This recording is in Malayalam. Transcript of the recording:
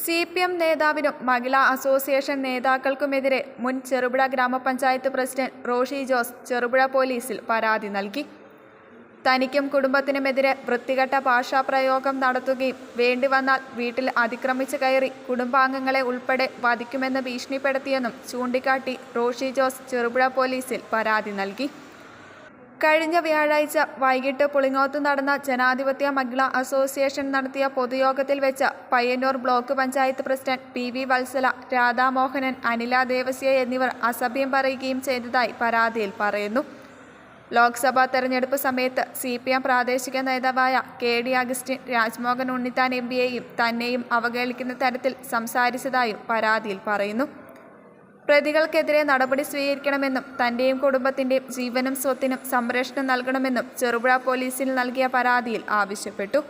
സി പി എം നേതാവിനും മഹിളാ അസോസിയേഷൻ നേതാക്കൾക്കുമെതിരെ മുൻ ചെറുപുഴ ഗ്രാമപഞ്ചായത്ത് പ്രസിഡന്റ് റോഷി ജോസ് ചെറുപുഴ പോലീസിൽ പരാതി നൽകി. തനിക്കും കുടുംബത്തിനുമെതിരെ വൃത്തികെട്ട ഭാഷാപ്രയോഗം നടത്തുകയും വേണ്ടിവന്നാൽ വീട്ടിൽ അതിക്രമിച്ച് കയറി കുടുംബാംഗങ്ങളെ ഉൾപ്പെടെ വധിക്കുമെന്ന് ഭീഷണിപ്പെടുത്തിയെന്നും ചൂണ്ടിക്കാട്ടി റോഷി ജോസ് ചെറുപുഴ പോലീസിൽ പരാതി നൽകി. കഴിഞ്ഞ വ്യാഴാഴ്ച വൈകിട്ട് പുളിങ്ങോത്ത് നടന്ന ജനാധിപത്യ മഹിള അസോസിയേഷൻ നടത്തിയ പൊതുയോഗത്തിൽ വെച്ച് Payyanur block panchayat president P V Vatsala Radhamohanan Anila Devasya എന്നിവർ അസഭ്യം പറയുകയും ചെയ്തതായി പരാതിയിൽ പറയുന്നു. ലോക്സഭാ തെരഞ്ഞെടുപ്പ് സമയത്ത് സി പി എം പ്രാദേശിക നേതാവായ K D Augustine Rajmohan Unnithan M പിയെയും തന്നെയും അവഗണിക്കുന്ന തരത്തിൽ സംസാരിച്ചതായും പരാതിയിൽ പറയുന്നു. പ്രതികൾക്കെതിരെ നടപടി സ്വീകരിക്കണമെന്നും തന്റെയും കുടുംബത്തിന്റെയും ജീവനും സ്വത്തിനും സംരക്ഷണം നൽകണമെന്നും ചെറുപുഴ പോലീസിൽ നൽകിയ പരാതിയിൽ ആവശ്യപ്പെട്ടു.